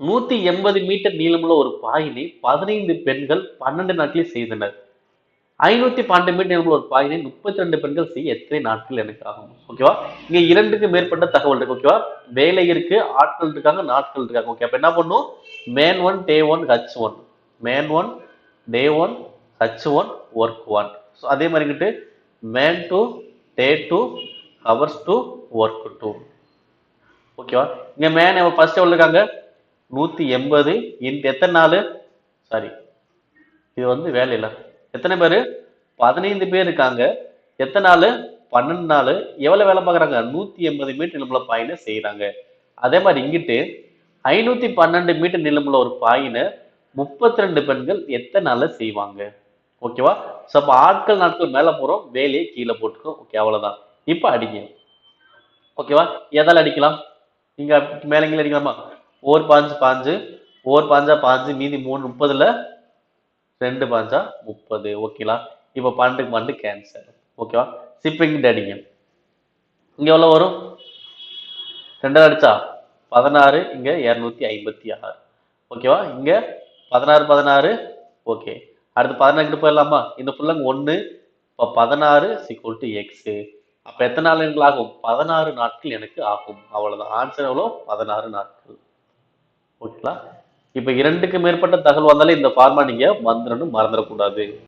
நூத்தி எண்பது மீட்டர் நீளமுள்ள ஒரு பாயினை பதினைந்து பெண்கள் பன்னெண்டு நாட்களில் செய்தனர். ஐநூத்தி பன்னெண்டு மீட்டர் நீளமுள்ள ஒரு பாயினை முப்பத்தி ரெண்டு பெண்கள் செய்ய எத்தனை நாட்கள் எனக்கு ஆகும்? ஓகேவா இங்க இரண்டுக்கு மேற்பட்ட தகவல் இருக்கு ஓகேவா வேலை இருக்கு ஆட்கள் இருக்காங்க நாட்கள் இருக்காங்க ஓகே அப்ப என்ன பண்ணும்? Man one day one hour one man one day one hour one work one so அதே மாதிரிக்கிட்டு man two day two hours two work two ஓகேவா இங்க மேன் ஃபர்ஸ்ட் எவ்வளோ இருக்காங்க? நூற்றி எண்பது. இன்ட் எத்தனை நாள்? சாரி இது வந்து வேலையில் எத்தனை பேர்? பதினைந்து பேர் இருக்காங்க. எத்தனை நாள்? பன்னெண்டு நாள். எவ்வளோ வேலை பார்க்குறாங்க? நூற்றி எண்பது மீட்டர் நிலமுள்ள பாயினை செய்கிறாங்க அதே மாதிரி இங்கிட்டு ஐநூற்றி பன்னெண்டு மீட்டர் நிலமுள்ள ஒரு பாயினை முப்பத்தி ரெண்டு பெண்கள் எத்தனை நாளில் செய்வாங்க? ஓகேவா? ஸோ அப்போ ஆட்கள் நாட்கள் மேலே போகிறோம் வேலையை கீழே போட்டுக்கோ ஓகே அவ்வளோதான் இப்போ அடிங்க. ஓகேவா? எதால் அடிக்கலாம்? நீங்கள் மேலே கீழே அடிக்கலாமா? ஓர் பாஞ்சு பாஞ்சு. ஓர் பாஞ்சா பாஞ்சு மீதி மூணு முப்பதுல ரெண்டு பாஞ்சா முப்பது. ஓகேலா இப்போ பன்னெண்டுக்கு பன்னெண்டு கேன்சல் ஓகேவா சிப்பிங் அடிங்க. இங்க எவ்வளவு வரும்? ரெண்டாவது அடிச்சா? பதினாறு இங்க இருநூத்தி ஐம்பத்தி ஆறு. ஓகேவா இங்க பதினாறு பதினாறு. ஓகே அடுத்து பதினெட்டு போயிடலாமா? இந்த ஃபுல்லாங்க ஒன்று இப்போ பதினாறு சிக்வல் டு எக்ஸு அப்போ எத்தனை நாள் எனக்கு ஆகும்? பதினாறு நாட்கள் எனக்கு ஆகும். அவ்வளோதான் ஆன்சர் எவ்வளோ பதினாறு நாட்கள். ஓகேங்களா இப்போ இரண்டுக்கு மேற்பட்ட தகவல் வந்தாலே இந்த ஃபார்மா நீங்கள் வந்துடணும் மறந்துடக்கூடாது.